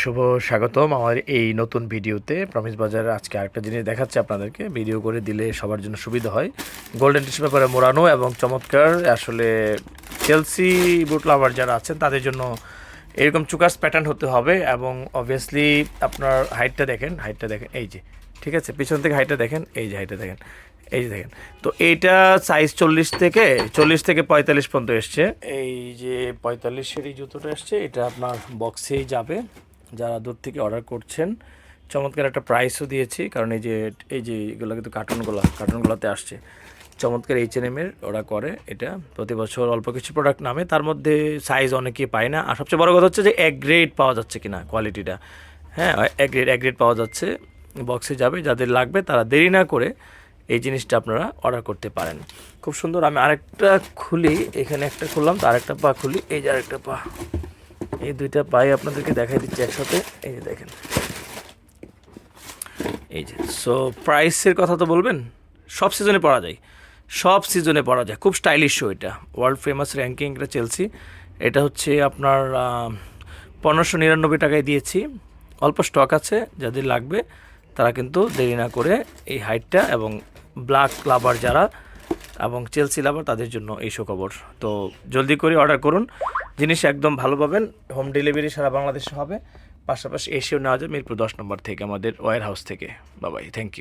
শুভ স্বাগতম আমার এই নতুন ভিডিওতে। প্রমিস বাজারে আজকে আরেকটা জিনিস দেখাচ্ছে আপনাদেরকে। ভিডিও করে দিলে সবার জন্য সুবিধা হয়। গোল্ডেন টিস্যু পেপারে মোড়ানো এবং চমৎকার আসলে চেলসি বুট লাভার যারা আছেন, তাদের জন্য এরকম চুকাস প্যাটার্ন হতে হবে এবং অবভিয়াসলি আপনার হাইটটা দেখেন হাইটটা দেখেন, এই যে, ঠিক আছে? পিছন থেকে হাইটটা দেখেন, এই যে হাইটটা দেখেন। এই যে দেখেন, তো এইটা সাইজ চল্লিশ থেকে চল্লিশ থেকে পঁয়তাল্লিশ পর্যন্ত এসছে। এই যে পঁয়তাল্লিশের এই জুতোটা এসছে, এটা আপনার বক্সেই যাবে। যারা দূর থেকে অর্ডার করছেন, চমৎকার একটা প্রাইসও দিয়েছি, কারণ এই যে এই যে এগুলো কিন্তু কার্টুনগুলো কার্টুনগুলোতে আসছে। চমৎকার এইচ এন এমের ওরা করে এটা, প্রতি বছর অল্প কিছু প্রোডাক্ট নামে, তার মধ্যে সাইজ অনেকেই পায় না। আর সবচেয়ে বড় কথা হচ্ছে যে, এক গ্রেড পাওয়া যাচ্ছে কিনা কোয়ালিটিটা হ্যাঁ এক গ্রেড এক গ্রেড পাওয়া যাচ্ছে বক্সে যাবে, যাদের লাগবে তারা দেরি না করে এই জিনিসটা আপনারা অর্ডার করতে পারেন। খুব সুন্দর, আমি আরেকটা খুলি, এখানে একটা খুললাম, তো আরেকটা পা খুলি, এই যে আরেকটা পা। এই দুইটা পাই আপনাদেরকে দেখাই দিচ্ছি একসাথে, এই যে দেখেন। এই যে সো প্রাইসের কথা তো বলবেন? সব সিজনে পরা যায়, সব সিজনে পরা যায়, খুব স্টাইলিশ শো এটা। ওয়ার্ল্ড ফেমাস র্যাঙ্কিং এটা চেলসি এটা হচ্ছে আপনার পনেরোশো নিরানব্বই টাকায় দিয়েছি। অল্প স্টক আছে, যাদের লাগবে, তারা কিন্তু দেরি না করে এই হাইটটা এবং ব্ল্যাক লাভার যারা এবং চেলসি লাভার, তাদের জন্য এই সুখবর। তো জলদি করে অর্ডার করুন। জিনিস একদম ভালো পাবেন। হোম ডেলিভারি সারা বাংলাদেশে হবে। পাশাপাশি এসেও নেওয়া যায় মিরপুর দশ নম্বর থেকে, আমাদের ওয়ার হাউস থেকে। বাবাই থ্যাংক ইউ